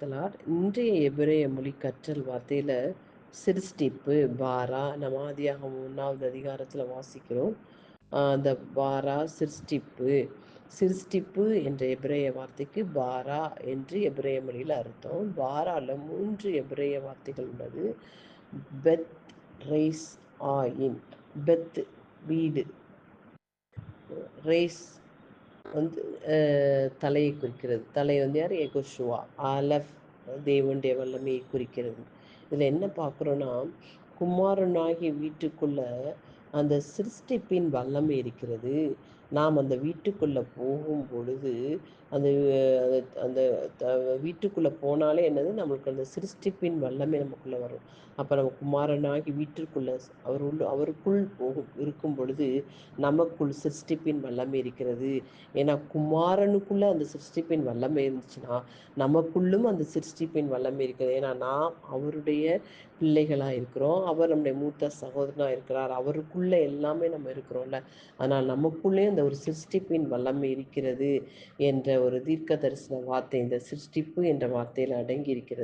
Praise the Lord இன்றைய எபிரேய மொழி கற்றல் வார்த்தையில் சிறுஸ்டிப்பு பாரா நம்ம ஆதியாக ஒன்றாவது அதிகாரத்தில் வாசிக்கிறோம். அந்த பாரா சிறுஸ்டிப்பு சிறுஸ்டிப்பு என்ற எபிரேய வார்த்தைக்கு பாரா என்று எபிரேய மொழியில் அர்த்தம். பாரால மூன்று எபிரேய வார்த்தைகள் உள்ளது. பெத் ரேஸ் ஆயின் பெத் வீடு. ரேஸ் வந்து தலையை குறிக்கிறது. தலை வந்து யார்? எகோஷுவா அலஃப் தேவனுடைய வல்லமையை குறிக்கிறது. இதில் என்ன பார்க்குறோன்னா குமாரனாகிய வீட்டுக்குள்ள அந்த சிருஷ்டிப்பின் வல்லமை இருக்கிறது. நாம் அந்த வீட்டுக்குள்ளே போகும் பொழுது அந்த அந்த வீட்டுக்குள்ளே போனாலே என்னது? நம்மளுக்கு அந்த சிருஷ்டிப்பின் வல்லமை நமக்குள்ளே வரும். அப்போ நம்ம குமாரனாகி வீட்டிற்குள்ளே அவர் உள்ள அவருக்குள் போகும் இருக்கும் பொழுது நமக்குள் சிருஷ்டிப்பின் வல்லமை இருக்கிறது. ஏன்னா குமாரனுக்குள்ளே அந்த சிருஷ்டிப்பின் வல்லமை இருந்துச்சுன்னா நமக்குள்ளும் அந்த சிருஷ்டிப்பின் வல்லமை இருக்கிறது ஏன்னா நாம் அவருடைய பிள்ளைகளாக இருக்கிறோம். அவர் நம்முடைய மூத்த சகோதரனாக இருக்கிறார். அவருக்குள்ளே எல்லாமே நம்ம இருக்கிறோம்ல. ஆனால் நமக்குள்ளே அந்த ஒரு சிருஷ்டிப்பின் வல்லமை இருக்கிறது என்ற ஒரு தீர்க்க தரிசன வார்த்தை இந்த சிருஷ்டிப்பு என்ற வார்த்தையில் அடங்கி இருக்கிறது